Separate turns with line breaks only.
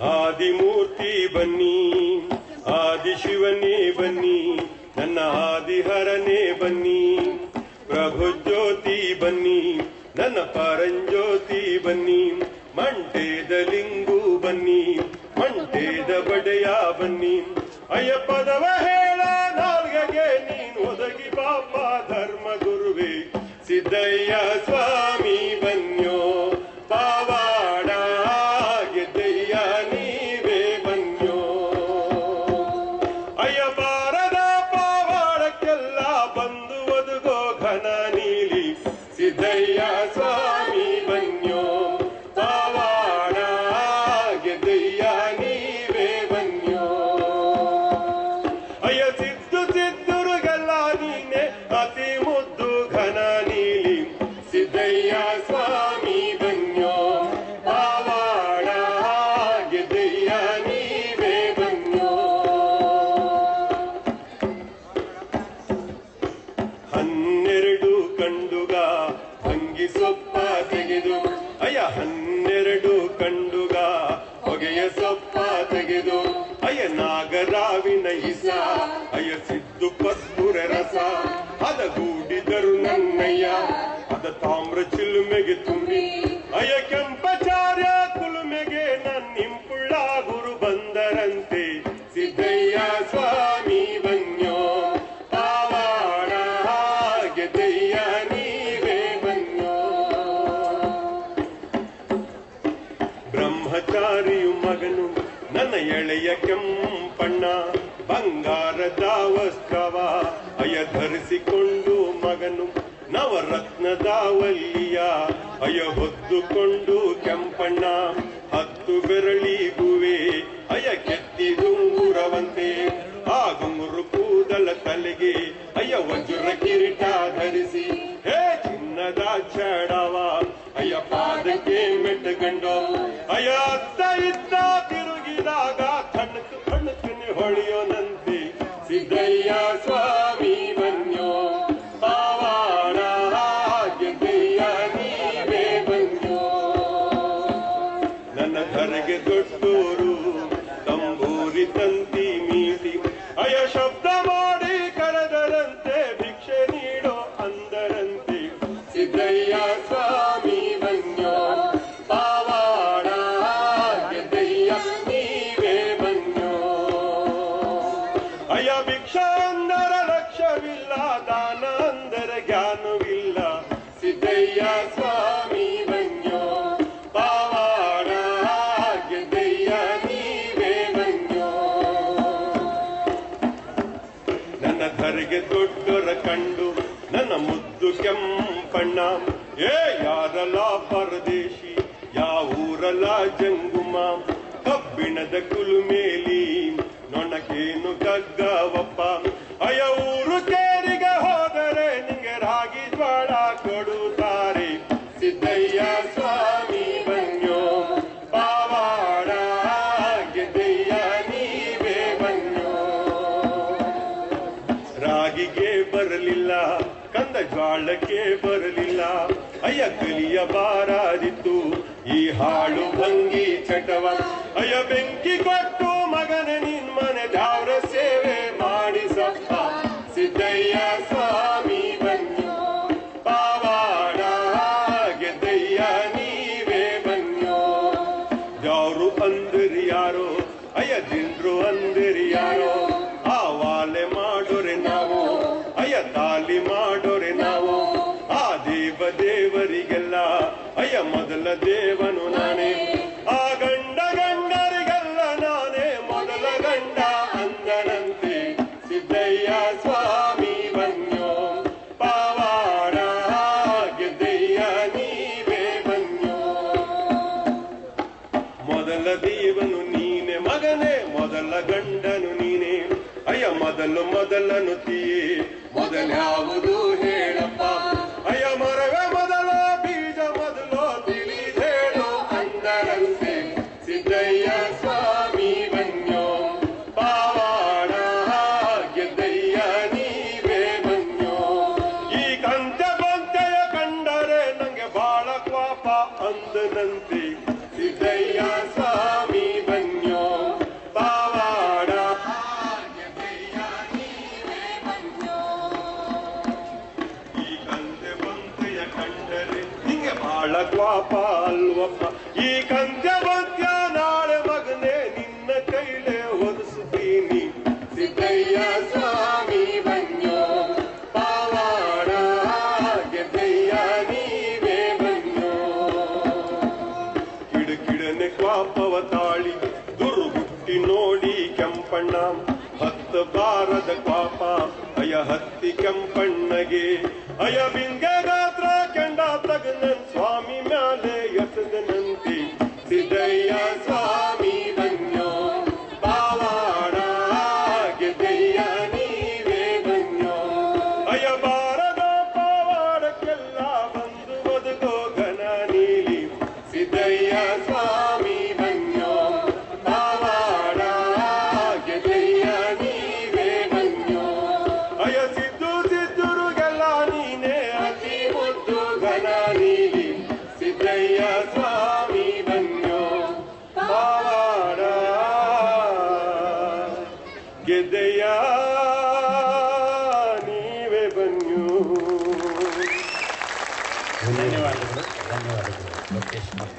ಆದಿಮೂರ್ತಿ ಬನ್ನಿ ಆದಿಶಿವನೇ ಬನ್ನಿ, ನನ್ನ ಆದಿಹರನೇ ಬನ್ನಿ. ಪ್ರಭು ಜ್ಯೋತಿ ಬನ್ನಿ, ನನ್ನ ಪರಂಜ್ಯೋತಿ ಬನ್ನಿ. ಮಂಟೇದ ಲಿಂಗು ಬನ್ನಿ ಮಂಟೇದ ಬಡೆಯ ಬನ್ನಿ. ಅಯ್ಯಪ್ಪದವ ಹೇಳ, ನಾಲ್ಗೆಗೆ ನೀನು ಒದಗಿ ಪಾಪ ಧರ್ಮ ಗುರುವೇ. ಸಿದ್ದಯ್ಯ ಸ್ವಾಮಿ ಹನ್ನೆರಡು ಕಂಡುಗ ಹೊಗೆಯ ಸೊಪ್ಪ ತೆಗೆದು. ಅಯ್ಯ ನಾಗರಾವಿನ ಇಸ ಅಯ್ಯ ಸಿದ್ದು ಪದ್ಮುರ ರಸ. ಅದ ಗೂಡಿದರು ನನ್ನಯ್ಯ ಅದ ತಾಮ್ರ ಚಿಲುಮೆಗೆ ತುಂಬಿ. ಅಯ್ಯ ಕೆಂಪಚಾರ್ಯ ಕುಲುಮೆಗೆ ನನ್ನಿಂಪುಳ್ಳ ಗುರು ಬಂದರಂತೆ. ಸಿದ್ದಯ್ಯ ಸ್ವಾಮಿ ಬನ್ಯೋ ಪಾವಾಡ ಗೆದ್ದಯ್ಯ ಮಗನು ನನ್ನ ಎಳೆಯ ಕೆಂಪಣ್ಣ, ಬಂಗಾರದ ವಸ್ತ್ರವ ಅಯ ಧರಿಸಿಕೊಂಡು ಮಗನು ನವರತ್ನದ ವಲ್ಲಿಯ ಅಯ ಹೊತ್ತುಕೊಂಡು ಕೆಂಪಣ್ಣ, ಹತ್ತು ಬೆರಳಿಗುವೆ ಅಯ ಕೆತ್ತಿದುಂಗುರವಂತೆ ಆ ಗುಂಗುರು ಕೂದಲ ತಲೆಗೆ, ಅಯ್ಯ ವಜ್ರ ಕಿರೀಟ ಧರಿಸಿ, ಹೇ ಚಿನ್ನದ ಚಡವ, ಅಯ್ಯ ಪಾದಕ್ಕೆ ಮೆಟ್ಟಗಂಡ ಅಯ್ಯ ಅತ್ತ ಅಯ್ಯ ಲಕ್ಷವಿಲ್ಲ ದಾನ ಅಂದರೆ ಜ್ಞಾನವಿಲ್ಲ. ಸಿದ್ದಯ್ಯ ಸ್ವಾಮಿ ಮಂಜೋ ಪಾವಾಡ ಗೆದ್ದಯ್ಯ ನೀವೇ ಮಂಜೋ ನನ್ನ ಧರೆಗೆ ದೊಡ್ಡರ ಕಂಡು, ನನ್ನ ಮುದ್ದು ಕೆಂಪಣ್ಣ. ಏ, ಯಾರಲ್ಲ ಪರದೇಶಿ ಯಾವೂರಲ್ಲ ಜಂಗುಮ. ಕಬ್ಬಿಣದ ಕುಲುಮೇಲಿ ನೊಣಕೇನು ಕಗ್ಗವಪ್ಪ ಅಯ್ಯ, ಊರು ಕೇರಿಗೆ ಹೋದರೆ ನಿಂಗೆ ರಾಗಿ ಜ್ವಾಳ ಕೊಡುತ್ತಾರೆ. ಸಿದ್ದಯ್ಯ ಸ್ವಾಮಿ ಬನ್ಯೋ, ಪಾವಾಡ ಗೆದ್ದಯ್ಯ ನೀವೇ ಬನ್ಯೋ. ರಾಗಿಗೆ ಬರಲಿಲ್ಲ, ಕಂದ ಜ್ವಾಳಕ್ಕೆ ಬರಲಿಲ್ಲ. ಅಯ್ಯ, ಕಲಿಯ ಬಾರಾದಿತ್ತು, ಈ ಹಾಳು ಭಂಗಿ ಚಟವ. ಅಯ್ಯ, ಬೆಂಕಿ ಕೊಟ್ಟು ಸಿದ್ದಯ್ಯ ಮೊದಲ ದೇವನು ನೀನೆ ಮಗನೇ ಮೊದಲ ಗಂಡನು ನೀನೆ. ಅಯ್ಯ ಮೊದಲು ಮೊದಲನು ತೀಯೇ. ಮೊದಲ್ಯಾವುದು ಪಾಲ್ವಪ್ಪ ಈ ಕಂತ್ಯವಂತ್ಯ ನಾಳೆ ಮಗನೇ ನಿನ್ನ ಕೈಲೇ ಒದಿಸ್ತೀನಿ ಸಿದ್ದಯ್ಯ ಸ್ವಾಮಿ ಬನ್ಯೋ ಪಾವಾಡ ಗೆದ್ದಯ್ಯ ನೀವೇ ಬನ್ಯೋ ಕಿಡಕಿಡನೆ ಪಾಪವ ತಾಳಿ, ದುರ್ಗುಟ್ಟಿ ನೋಡಿ ಕೆಂಪಣ್ಣ. ಹತ್ತ ಬಾರದ ಪಾಪ ಅಯ ಹತ್ತಿ ಕೆಂಪಣ್ಣಗೆ. ಅಯ ಬಿಂಗ ಅಯ ಬಾರದ ಪಾವಾಡಕ್ಕೆಲ್ಲ ಬಂದು ಬದುಕೋ ಘನ ನೀಲಿ ಸಿದ್ದಯ್ಯ ಸ್ವಾಮಿ ಬನ್ಯೋ ಪಾವಾಡ ಗೆದ್ದಯ್ಯ ನೀವೇ ಬನ್ಯೋ ಅಯ ಸಿದ್ದು ಸಿದ್ದುರುಗೆಲ್ಲ ನೀನೇ ಅತಿ ಮುದ್ದು ಘನ ನೀಲಿ ಸಿದ್ದಯ್ಯ ಸ್ವಾಮಿ ಬನ್ಯೋ ಪಾವಾಡ ಗೆದ್ದಯ್ಯ 乗っ
てしま。